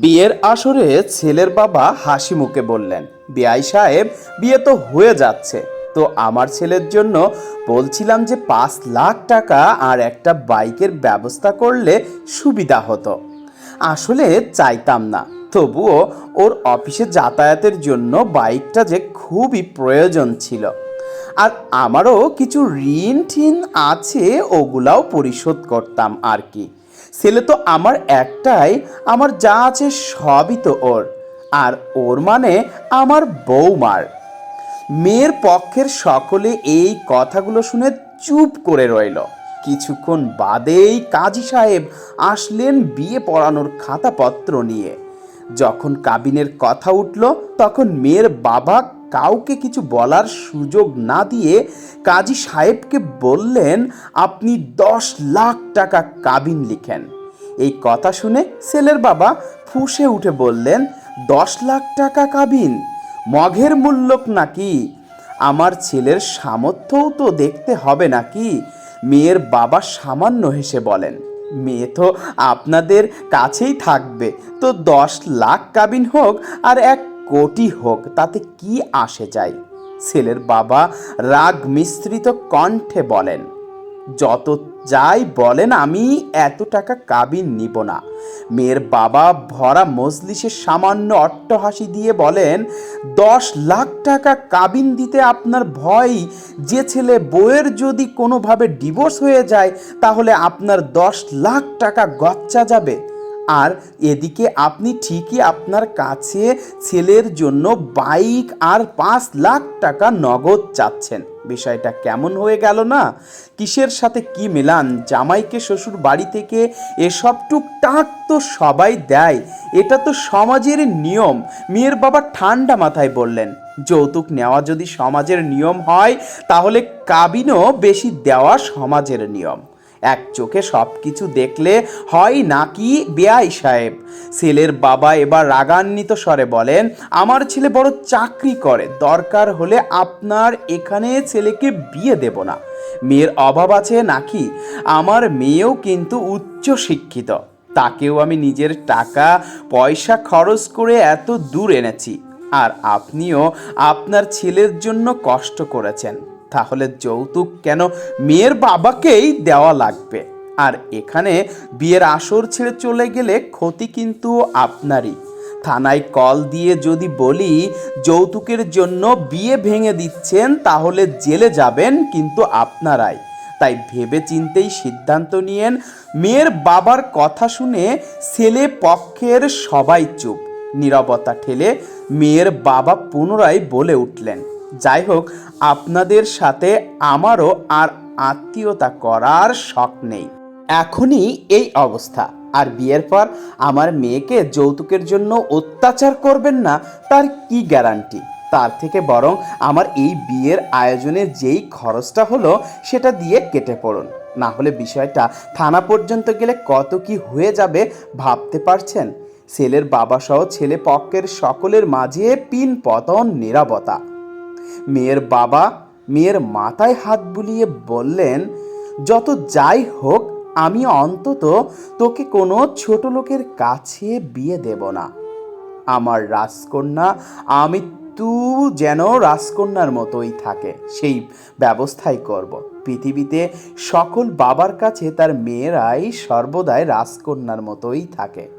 বিয়ের আসরে ছেলের বাবা হাসি মুখে বললেন বিআই সাহেব, বিয়ে তো হয়ে যাচ্ছে। তো আমার ছেলের জন্য বলছিলাম যে পাঁচ লাখ টাকা আর একটা বাইকের ব্যবস্থা করলে সুবিধা হতো। আসলে চাইতাম না। তবুও ওর অফিসে যাতায়াতের জন্য বাইকটা যে খুবই প্রয়োজন ছিল। আর আমারও কিছু ঋণ ঠিন আছে, ওগুলাও পরিশোধ করতাম আর কি। ছেলে তো আমার একটাই, আমার যা আছে সবই তো ওর। আর ওর মানে আমার বৌমার। মেয়ের পক্ষের সকলে এই কথাগুলো শুনে চুপ করে রইল। কিছুক্ষণ বাদেই কাজী সাহেব আসলেন বিয়ে পড়ানোর খাতাপত্র নিয়ে। যখন কাবিনের কথা উঠল, তখন মেয়ের বাবা কাউকে কিছু বলার সুযোগ না দিয়ে কাজী সাহেবকে বললেন, আপনি দশ লাখ টাকা কাবিন লিখেন। এই কথা শুনে ছেলের বাবা ফুঁসে উঠে বললেন, দশ লাখ টাকা কাবিন? মঘের মূল্যক নাকি? আমার ছেলের সামর্থ্যও তো দেখতে হবে নাকি? মেয়ের বাবা সামান্য হেসে বলেন, মেয়ে তো আপনাদের কাছেই থাকবে। তো দশ লাখ কাবিন হোক আর এক কোটি হোক, তাতে কি আসে যায়? ছেলের বাবা রাগ মিশ্রিত কণ্ঠে বলেন, যত যাই বলেন, আমি এত টাকা কাবিন নিব না। মেয়ের বাবা ভরা মজলিসের সামান্য অট্টহাসি দিয়ে বলেন, দশ লাখ টাকা কাবিন দিতে আপনার ভয়। যে ছেলে বইয়ের যদি কোনোভাবে ডিভোর্স হয়ে যায়, তাহলে আপনার দশ লাখ টাকা গচ্চা যাবে। আর এদিকে আপনি ঠিকই আপনার কাছে ছেলের জন্য বাইক আর পাঁচ লাখ টাকা নগদ চাচ্ছেন। বিষয়টা কেমন হয়ে গেল না? কিসের সাথে কি মেলান? জামাইকে শ্বশুর বাড়ি থেকে এসব টুকটাক তো সবাই দেয়। এটা তো সমাজের নিয়ম। মেয়ের বাবা ঠান্ডা মাথায় বললেন, যৌতুক নেওয়া যদি সমাজের নিয়ম হয়, তাহলে কাবিনও বেশি দেওয়া সমাজের নিয়ম। এক চোখে সব কিছু দেখলে হয় নাকি বেআই সাহেব? ছেলের বাবা এবার রাগান্বিত স্বরে বলেন, আমার ছেলে বড় চাকরি করে, দরকার হলে আপনার এখানে ছেলেকে বিয়ে দেব না। মেয়ের অভাব আছে নাকি? আমার মেয়েও কিন্তু উচ্চ শিক্ষিত। তাকেও আমি নিজের টাকা, পয়সা খরচ করে এত দূর এনেছি। আর আপনিও আপনার ছেলের জন্য কষ্ট করেছেন। তাহলে যৌতুক কেন মেয়ের বাবাকেই দেওয়া লাগবে? আর এখানে বিয়ের আসর ছেড়ে চলে গেলে ক্ষতি কিন্তু আপনারই। থানায় কল দিয়ে যদি বলি, যৌতুকের জন্য বিয়ে ভেঙে দিচ্ছেন, তাহলে জেলে যাবেন কিন্তু আপনারাই। তাই ভেবে চিন্তেই সিদ্ধান্ত নিয়েন, মেয়ের বাবার কথা শুনে ছেলে পক্ষের সবাই চুপ। নীরবতা ঠেলে মেয়ের বাবা পুনরায় বলে উঠলেন। যাই হোক, আপনাদের সাথে আমারও আর আত্মীয়তা করার শখ নেই। এখনই এই অবস্থা। আর বিয়ের পর আমার মেয়েকে যৌতুকের জন্য অত্যাচার করবেন না, তার কি গ্যারান্টি? তার থেকে বরং আমার এই বিয়ের আয়োজনে যেই খরচটা হলো, সেটা দিয়ে কেটে পড়ুন। না হলে বিষয়টা থানা পর্যন্ত গেলে কত কি হয়ে যাবে ভাবতে পারছেন? ছেলের বাবা সহ ছেলে পক্ষের সকলের মাঝে পিন পতন নিরাপত্তা মেয়ের বাবা মেয়ের মাথায় হাত বুলিয়ে বললেন, যত যাই হোক, আমি অন্তত তোকে কোনো ছোট লোকের কাছে বিয়ে দেব না। আমার রাজকন্যা আমি তু যেন রাজকন্যার মতোই থাকে, সেই ব্যবস্থাই করব। পৃথিবীতে সকল বাবার কাছে তার মেয়েরাই সর্বদাই রাজকন্যার মতোই থাকে।